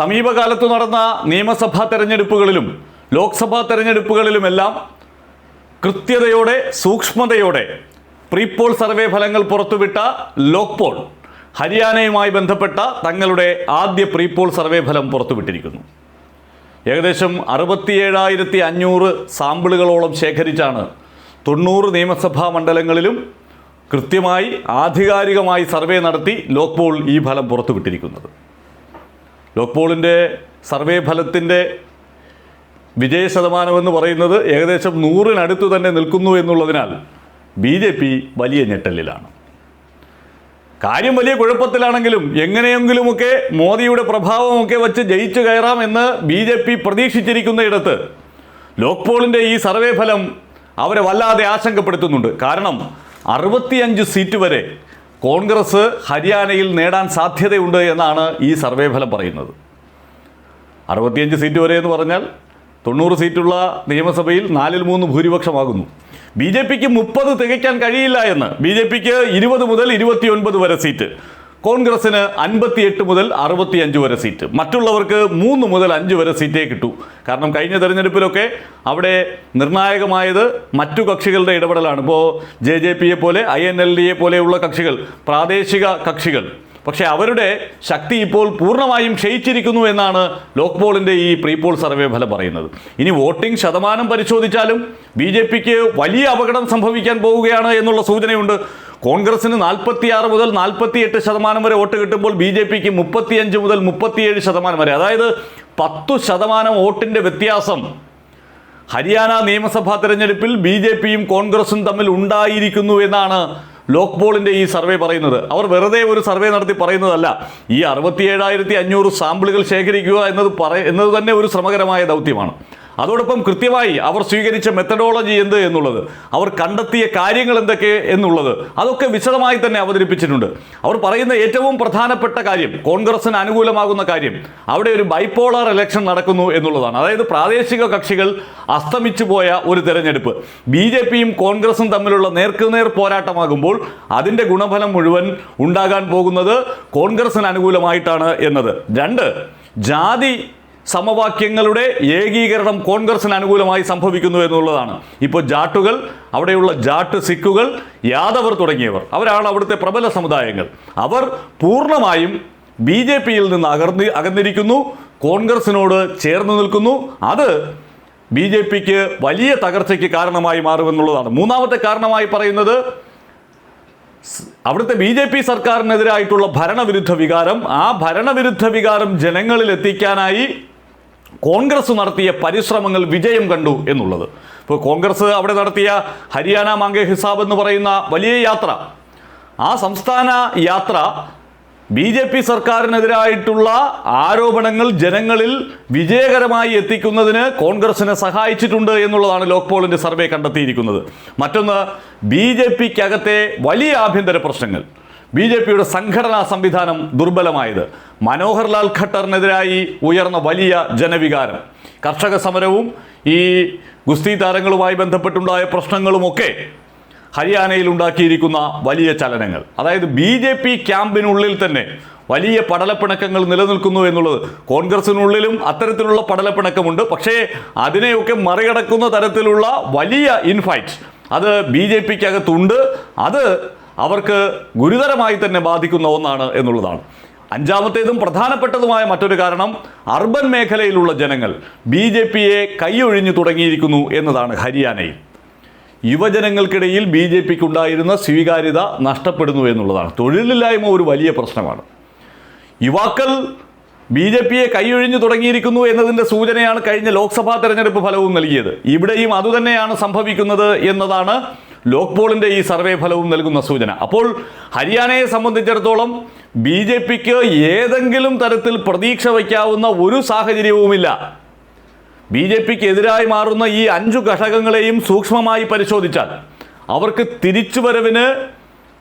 സമീപകാലത്ത് നടന്ന നിയമസഭാ തെരഞ്ഞെടുപ്പുകളിലും ലോക്സഭാ തെരഞ്ഞെടുപ്പുകളിലുമെല്ലാം കൃത്യതയോടെ സൂക്ഷ്മതയോടെ പ്രീപോൾ സർവേ ഫലങ്ങൾ പുറത്തുവിട്ട ലോക്പോൾ ഹരിയാനയുമായി ബന്ധപ്പെട്ട തങ്ങളുടെ ആദ്യ പ്രീപോൾ സർവേ ഫലം പുറത്തുവിട്ടിരിക്കുന്നു. ഏകദേശം അറുപത്തിയേഴായിരത്തി അഞ്ഞൂറ് സാമ്പിളുകളോളം ശേഖരിച്ചാണ് തൊണ്ണൂറ് നിയമസഭാ മണ്ഡലങ്ങളിലും കൃത്യമായി ആധികാരികമായി സർവേ നടത്തി ലോക്പോൾ ഈ ഫലം പുറത്തുവിട്ടിരിക്കുന്നത്. ലോക്പോളിന്റെ സർവേ ഫലത്തിന്റെ വിജയ ശതമാനമെന്ന് പറയുന്നത് ഏകദേശം നൂറിനടുത്ത് തന്നെ നിൽക്കുന്നു എന്നുള്ളതിനാൽ ബി ജെ പി വലിയ ഞെട്ടലിലാണ്. കാര്യം വലിയ കുഴപ്പത്തിലാണെങ്കിലും എങ്ങനെയെങ്കിലുമൊക്കെ മോദിയുടെ പ്രഭാവമൊക്കെ വച്ച് ജയിച്ചു കയറാം എന്ന് ബി ജെ പി പ്രതീക്ഷിച്ചിരിക്കുന്നയിടത്ത് ലോക്പോളിന്റെ ഈ സർവേ ഫലം അവരെ വല്ലാതെ ആശങ്കപ്പെടുത്തുന്നുണ്ട്. കാരണം അറുപത്തിയഞ്ച് സീറ്റ് വരെ കോൺഗ്രസ് ഹരിയാനയിൽ നേടാൻ സാധ്യതയുണ്ട് എന്നാണ് ഈ സർവേ ഫലം പറയുന്നത്. അറുപത്തിയഞ്ച് സീറ്റ് വരെ എന്ന് പറഞ്ഞാൽ തൊണ്ണൂറ് സീറ്റുള്ള നിയമസഭയിൽ നാലിൽ മൂന്ന് ഭൂരിപക്ഷമാകുന്നു. ബി ജെ പിക്ക് മുപ്പത് തികയ്ക്കാൻ കഴിയില്ല എന്ന്. ബി ജെ പിക്ക് ഇരുപത് മുതൽ ഇരുപത്തിയൊൻപത് വരെ സീറ്റ്. കോൺഗ്രസിന് അൻപത്തിയെട്ട് മുതൽ അറുപത്തിയഞ്ച് വരെ സീറ്റ്. മറ്റുള്ളവർക്ക് മൂന്ന് മുതൽ അഞ്ച് വരെ സീറ്റേ കിട്ടൂ. കാരണം കഴിഞ്ഞ തെരഞ്ഞെടുപ്പിലൊക്കെ അവിടെ നിർണായകമായത് മറ്റു കക്ഷികളുടെ ഇടപെടലാണ്. ഇപ്പോൾ ജെ ജെ പിയെ പോലെ ഐ എൻ എൽ ഡിയെ പോലെയുള്ള കക്ഷികൾ പ്രാദേശിക കക്ഷികൾ. പക്ഷേ അവരുടെ ശക്തി ഇപ്പോൾ പൂർണമായും ക്ഷയിച്ചിരിക്കുന്നു എന്നാണ് ലോക്പോളിന്റെ ഈ പ്രീപോൾ സർവേ ഫലം പറയുന്നത്. ഇനി വോട്ടിംഗ് ശതമാനം പരിശോധിച്ചാലും ബി വലിയ അപകടം സംഭവിക്കാൻ പോവുകയാണ് എന്നുള്ള സൂചനയുണ്ട്. കോൺഗ്രസിന് നാൽപ്പത്തിയാറ് മുതൽ നാൽപ്പത്തിയെട്ട് ശതമാനം വരെ വോട്ട് കിട്ടുമ്പോൾ ബി ജെ പിക്ക് മുപ്പത്തിയഞ്ച് മുതൽ മുപ്പത്തിയേഴ് ശതമാനം വരെ. അതായത് പത്തു ശതമാനം വോട്ടിന്റെ വ്യത്യാസം ഹരിയാന നിയമസഭാ തെരഞ്ഞെടുപ്പിൽ ബി ജെ പിയും കോൺഗ്രസും തമ്മിൽ ഉണ്ടായിരിക്കുന്നു എന്നാണ് ലോക്പോളിന്റെ ഈ സർവേ പറയുന്നത്. അവർ വെറുതെ ഒരു സർവേ നടത്തി പറയുന്നതല്ല. ഈ അറുപത്തിയേഴായിരത്തി അഞ്ഞൂറ് സാമ്പിളുകൾ ശേഖരിക്കുക എന്നത് പറ എന്നത് തന്നെ ഒരു ശ്രമകരമായ ദൗത്യമാണ്. അതോടൊപ്പം കൃത്യമായി അവർ സ്വീകരിച്ച മെത്തഡോളജി എന്ത് എന്നുള്ളത് അവർ കണ്ടെത്തിയ കാര്യങ്ങൾ എന്തൊക്കെ എന്നുള്ളത് അതൊക്കെ വിശദമായി തന്നെ അവതരിപ്പിച്ചിട്ടുണ്ട്. അവർ പറയുന്ന ഏറ്റവും പ്രധാനപ്പെട്ട കാര്യം കോൺഗ്രസിന് അനുകൂലമാകുന്ന കാര്യം അവിടെ ഒരു ബൈപോളർ ഇലക്ഷൻ നടക്കുന്നു എന്നുള്ളതാണ്. അതായത് പ്രാദേശിക കക്ഷികൾ അസ്തമിച്ചു പോയ ഒരു തെരഞ്ഞെടുപ്പ്. ബി ജെ പിയും കോൺഗ്രസും തമ്മിലുള്ള നേർക്കുനേർ പോരാട്ടമാകുമ്പോൾ അതിന്റെ ഗുണഫലം മുഴുവൻ ഉണ്ടാകാൻ പോകുന്നത് കോൺഗ്രസിന് അനുകൂലമായിട്ടാണ് എന്നത്. രണ്ട് ജാതി സമവാക്യങ്ങളുടെ ഏകീകരണം കോൺഗ്രസിന് അനുകൂലമായി സംഭവിക്കുന്നു എന്നുള്ളതാണ്. ഇപ്പോൾ ജാട്ടുകൾ അവിടെയുള്ള ജാട്ട് സിഖുകൾ യാദവർ തുടങ്ങിയവർ അവരാണ് അവിടുത്തെ പ്രബല സമുദായങ്ങൾ. അവർ പൂർണമായും ബി ജെ പിയിൽ നിന്ന് അകർന്ന് അകന്നിരിക്കുന്നു കോൺഗ്രസിനോട് ചേർന്ന് നിൽക്കുന്നു. അത് ബി ജെ പിക്ക് വലിയ തകർച്ചയ്ക്ക് കാരണമായി മാറുമെന്നുള്ളതാണ്. മൂന്നാമത്തെ കാരണമായി പറയുന്നത് അവിടുത്തെ ബി ജെ പി സർക്കാരിനെതിരായിട്ടുള്ള ഭരണവിരുദ്ധ വികാരം ആ ഭരണവിരുദ്ധ വികാരം ജനങ്ങളിൽ എത്തിക്കാനായി കോൺഗ്രസ് നടത്തിയ പരിശ്രമങ്ങൾ വിജയം കണ്ടു എന്നുള്ളത്. ഇപ്പോൾ കോൺഗ്രസ് അവിടെ നടത്തിയ ഹരിയാന മാങ്കെ ഹിസാബ് എന്ന് പറയുന്ന വലിയ യാത്ര. ആ സംസ്ഥാന യാത്ര ബി ജെ പി സർക്കാരിനെതിരായിട്ടുള്ള ആരോപണങ്ങൾ ജനങ്ങളിൽ വിജയകരമായി എത്തിക്കുന്നതിന് കോൺഗ്രസിനെ സഹായിച്ചിട്ടുണ്ട് എന്നുള്ളതാണ് ലോക്പോളിന്റെ സർവേ കണ്ടെത്തിയിരിക്കുന്നത്. മറ്റൊന്ന് ബി ജെ പിക്കകത്തെ വലിയ ആഭ്യന്തര പ്രശ്നങ്ങൾ. ബി ജെ പിയുടെ സംഘടനാ സംവിധാനം ദുർബലമായത്. മനോഹർലാൽ ഖട്ടറിനെതിരായി ഉയർന്ന വലിയ ജനവികാരം. കർഷക സമരവും ഈ ഗുസ്തി താരങ്ങളുമായി ബന്ധപ്പെട്ടുണ്ടായ പ്രശ്നങ്ങളുമൊക്കെ ഹരിയാനയിൽ ഉണ്ടാക്കിയിരിക്കുന്ന വലിയ ചലനങ്ങൾ. അതായത് ബി ജെ പി ക്യാമ്പിനുള്ളിൽ തന്നെ വലിയ പടലപ്പിണക്കങ്ങൾ നിലനിൽക്കുന്നു എന്നുള്ളത് കോൺഗ്രസിനുള്ളിലും അത്തരത്തിലുള്ള പടലപ്പിണക്കമുണ്ട്. പക്ഷേ അതിനെയൊക്കെ മറികടക്കുന്ന തരത്തിലുള്ള വലിയ ഇൻഫൈറ്റ് അത് ബി ജെ പിക്കകത്തുണ്ട്. അത് അവർക്ക് ഗുരുതരമായി തന്നെ ബാധിക്കുന്ന ഒന്നാണ് എന്നുള്ളതാണ്. അഞ്ചാമത്തേതും പ്രധാനപ്പെട്ടതുമായ മറ്റൊരു കാരണം അർബൻ മേഖലയിലുള്ള ജനങ്ങൾ ബി ജെ പിയെ കൈയൊഴിഞ്ഞു തുടങ്ങിയിരിക്കുന്നു എന്നതാണ് ഹരിയാനയിൽ. യുവജനങ്ങൾക്കിടയിൽ ബി ജെ പിക്ക് ഉണ്ടായിരുന്ന സ്വീകാര്യത നഷ്ടപ്പെടുന്നു എന്നുള്ളതാണ്. തൊഴിലില്ലായ്മ ഒരു വലിയ പ്രശ്നമാണ്. യുവാക്കൾ ബി ജെ പിയെ കൈയൊഴിഞ്ഞു തുടങ്ങിയിരിക്കുന്നു എന്നതിന്റെ സൂചനയാണ് കഴിഞ്ഞ ലോക്സഭാ തെരഞ്ഞെടുപ്പ് ഫലവും നൽകിയത്. ഇവിടെയും അതുതന്നെയാണ് സംഭവിക്കുന്നത് എന്നതാണ് ലോക്പോളിന്റെ ഈ സർവേ ഫലവും നൽകുന്ന സൂചന. അപ്പോൾ ഹരിയാനയെ സംബന്ധിച്ചിടത്തോളം ബി ജെ പിക്ക് ഏതെങ്കിലും തരത്തിൽ പ്രതീക്ഷ വയ്ക്കാവുന്ന ഒരു സാഹചര്യവുമില്ല. ബി ജെ പിക്ക് എതിരായി മാറുന്ന ഈ അഞ്ചു ഘടകങ്ങളെയും സൂക്ഷ്മമായി പരിശോധിച്ചാൽ അവർക്ക് തിരിച്ചുവരവിന്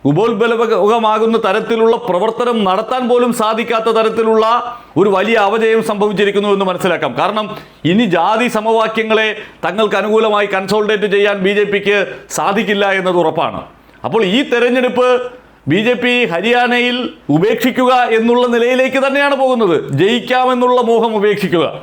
ഉപോത്ബലകമാകുന്ന തരത്തിലുള്ള പ്രവർത്തനം നടത്താൻ പോലും സാധിക്കാത്ത തരത്തിലുള്ള ഒരു വലിയ അവജയം സംഭവിച്ചിരിക്കുന്നു എന്ന് മനസ്സിലാക്കാം. കാരണം ഇനി ജാതി സമവാക്യങ്ങളെ തങ്ങൾക്ക് അനുകൂലമായി കൺസോൾട്ടേറ്റ് ചെയ്യാൻ ബി ജെ പിക്ക് സാധിക്കില്ല എന്നത് ഉറപ്പാണ്. അപ്പോൾ ഈ തെരഞ്ഞെടുപ്പ് ബി ജെ പി ഹരിയാനയിൽ ഉപേക്ഷിക്കുക എന്നുള്ള നിലയിലേക്ക് തന്നെയാണ് പോകുന്നത്. ജയിക്കാമെന്നുള്ള മോഹം ഉപേക്ഷിക്കുക.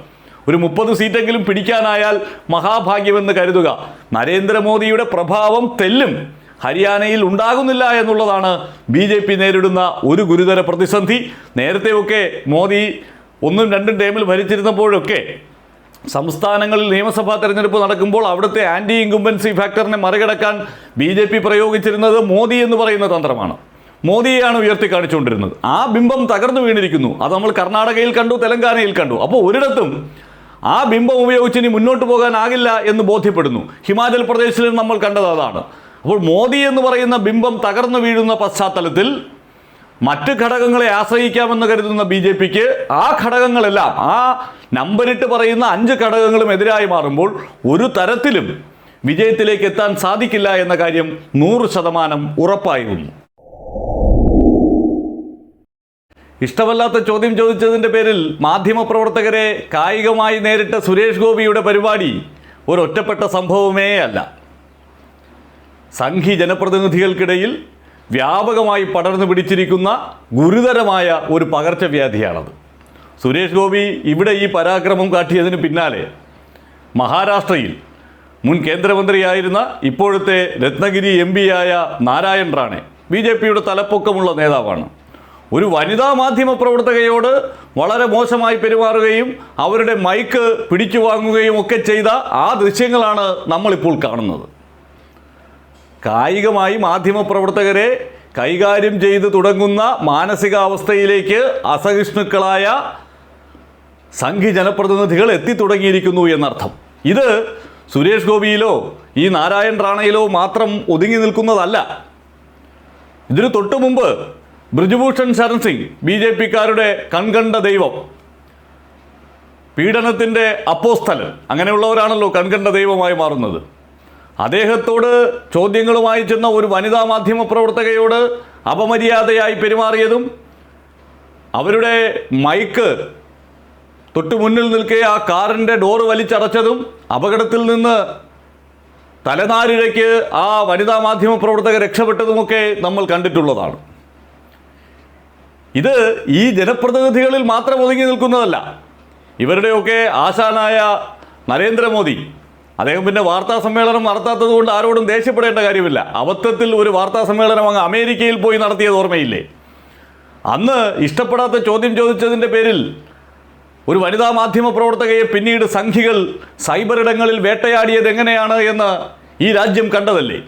ഒരു മുപ്പത് സീറ്റെങ്കിലും പിടിക്കാനായാൽ മഹാഭാഗ്യമെന്ന് കരുതുക. നരേന്ദ്രമോദിയുടെ പ്രഭാവം തെല്ലും. ഹരിയാനയിൽ ഉണ്ടാകുന്നില്ല എന്നുള്ളതാണ് ബി ജെ പി നേരിടുന്ന ഒരു ഗുരുതര പ്രതിസന്ധി. നേരത്തെയൊക്കെ മോദി ഒന്നും രണ്ടും ടേമിൽ ഭരിച്ചിരുന്നപ്പോഴൊക്കെ സംസ്ഥാനങ്ങളിൽ നിയമസഭാ തെരഞ്ഞെടുപ്പ് നടക്കുമ്പോൾ അവിടുത്തെ ആന്റി ഇൻകുംബൻസി ഫാക്ടറിനെ മറികടക്കാൻ ബി ജെ പി പ്രയോഗിച്ചിരുന്നത് മോദി എന്ന് പറയുന്ന തന്ത്രമാണ്. മോദിയെയാണ് ഉയർത്തി കാണിച്ചുകൊണ്ടിരുന്നത് ആ ബിംബം തകർന്നു വീണിരിക്കുന്നു. അത് നമ്മൾ കർണാടകയിൽ കണ്ടു തെലങ്കാനയിൽ കണ്ടു. അപ്പോൾ ഒരിടത്തും ആ ബിംബം ഉപയോഗിച്ച് ഇനി മുന്നോട്ട് പോകാനാകില്ല എന്ന് ബോധ്യപ്പെടുന്നു. ഹിമാചൽ പ്രദേശിലും നമ്മൾ കണ്ടത് അതാണ്. അപ്പോൾ മോദി എന്ന് പറയുന്ന ബിംബം തകർന്നു വീഴുന്ന പശ്ചാത്തലത്തിൽ മറ്റ് ഘടകങ്ങളെ ആശ്രയിക്കാമെന്ന് കരുതുന്ന ബി ജെ പിക്ക് ആ ഘടകങ്ങളെല്ലാം ആ നമ്പരിട്ട് പറയുന്ന അഞ്ച് ഘടകങ്ങളും എതിരായി മാറുമ്പോൾ ഒരു തരത്തിലും വിജയത്തിലേക്ക് എത്താൻ സാധിക്കില്ല എന്ന കാര്യം നൂറ് ശതമാനം ഉറപ്പായിരുന്നു. ഇഷ്ടമല്ലാത്ത ചോദ്യം ചോദിച്ചതിന്റെ പേരിൽ മാധ്യമപ്രവർത്തകരെ കായികമായി നേരിട്ട സുരേഷ് ഗോപിയുടെ പരിപാടി ഒരു ഒറ്റപ്പെട്ട സംഭവമേ അല്ല. സംഘി ജനപ്രതിനിധികൾക്കിടയിൽ വ്യാപകമായി പടർന്നു പിടിച്ചിരിക്കുന്ന ഗുരുതരമായ ഒരു പകർച്ചവ്യാധിയാണത്. സുരേഷ് ഗോപി ഇവിടെ ഈ പരാക്രമം കാട്ടിയതിന് പിന്നാലെ മഹാരാഷ്ട്രയിൽ മുൻ കേന്ദ്രമന്ത്രിയായിരുന്ന ഇപ്പോഴത്തെ രത്നഗിരി എം ആയ നാരായൺ റാണെ ബി ജെ പിയുടെ തലപ്പൊക്കമുള്ള നേതാവാണ്. ഒരു വനിതാ മാധ്യമ പ്രവർത്തകയോട് വളരെ മോശമായി പെരുമാറുകയും അവരുടെ മൈക്ക് പിടിച്ചു വാങ്ങുകയും ഒക്കെ ചെയ്ത ആ ദൃശ്യങ്ങളാണ് നമ്മളിപ്പോൾ കാണുന്നത്. കായികമായി മാധ്യമപ്രവർത്തകരെ കൈകാര്യം ചെയ്ത് തുടങ്ങുന്ന മാനസികാവസ്ഥയിലേക്ക് അസഹിഷ്ണുക്കളായ സംഘി ജനപ്രതിനിധികൾ എത്തിത്തുടങ്ങിയിരിക്കുന്നു എന്നർത്ഥം. ഇത് സുരേഷ് ഗോപിയിലോ ഈ നാരായൺ റാണയിലോ മാത്രം ഒതുങ്ങി നിൽക്കുന്നതല്ല. ഇതിനു തൊട്ടു മുമ്പ് ബ്രിജുഭൂഷൺ ശരൺ സിംഗ് ബി ജെ പിക്കാരുടെ കൺകണ്ട ദൈവം പീഡനത്തിന്റെ അപ്പോസ്ഥലൻ അങ്ങനെയുള്ളവരാണല്ലോ കൺകണ്ട ദൈവമായി മാറുന്നത്. അദ്ദേഹത്തോട് ചോദ്യങ്ങളുമായി ചെന്ന ഒരു വനിതാ മാധ്യമ പ്രവർത്തകയോട് അപമര്യാദയായി പെരുമാറിയതും അവരുടെ മൈക്ക് തൊട്ടു മുന്നിൽ നിൽക്കെ ആ കാറിന്റെ ഡോറ് വലിച്ചടച്ചതും അപകടത്തിൽ നിന്ന് തലനാരിഴയ്ക്ക് ആ വനിതാ മാധ്യമ പ്രവർത്തകർ രക്ഷപ്പെട്ടതുമൊക്കെ നമ്മൾ കണ്ടിട്ടുള്ളതാണ്. ഇത് ഈ ജനപ്രതിനിധികളിൽ മാത്രം ഒതുങ്ങി നിൽക്കുന്നതല്ല. ഇവരുടെയൊക്കെ ആശാനായ നരേന്ദ്രമോദി അദ്ദേഹം പിന്നെ വാർത്താ സമ്മേളനം നടത്താത്തത് കൊണ്ട് ആരോടും ദേഷ്യപ്പെടേണ്ട കാര്യമില്ല. അബദ്ധത്തിൽ ഒരു വാർത്താ സമ്മേളനം അങ്ങ് അമേരിക്കയിൽ പോയി നടത്തിയത് ഓർമ്മയില്ലേ? അന്ന് ഇഷ്ടപ്പെടാത്ത ചോദ്യം ചോദിച്ചതിന്റെ പേരിൽ ഒരു വനിതാ മാധ്യമ പ്രവർത്തകയെ പിന്നീട് സംഘികൾ സൈബർ ഇടങ്ങളിൽ വേട്ടയാടിയത് എങ്ങനെയാണ് എന്ന് ഈ രാജ്യം കണ്ടതല്ലേ?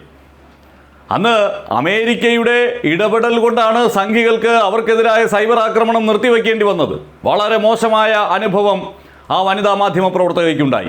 അന്ന് അമേരിക്കയുടെ ഇടപെടൽ കൊണ്ടാണ് സംഘികൾക്ക് അവർക്കെതിരായ സൈബർ ആക്രമണം നിർത്തിവെക്കേണ്ടി വന്നത്. വളരെ മോശമായ അനുഭവം ആ വനിതാ മാധ്യമ പ്രവർത്തകയ്ക്കുണ്ടായി.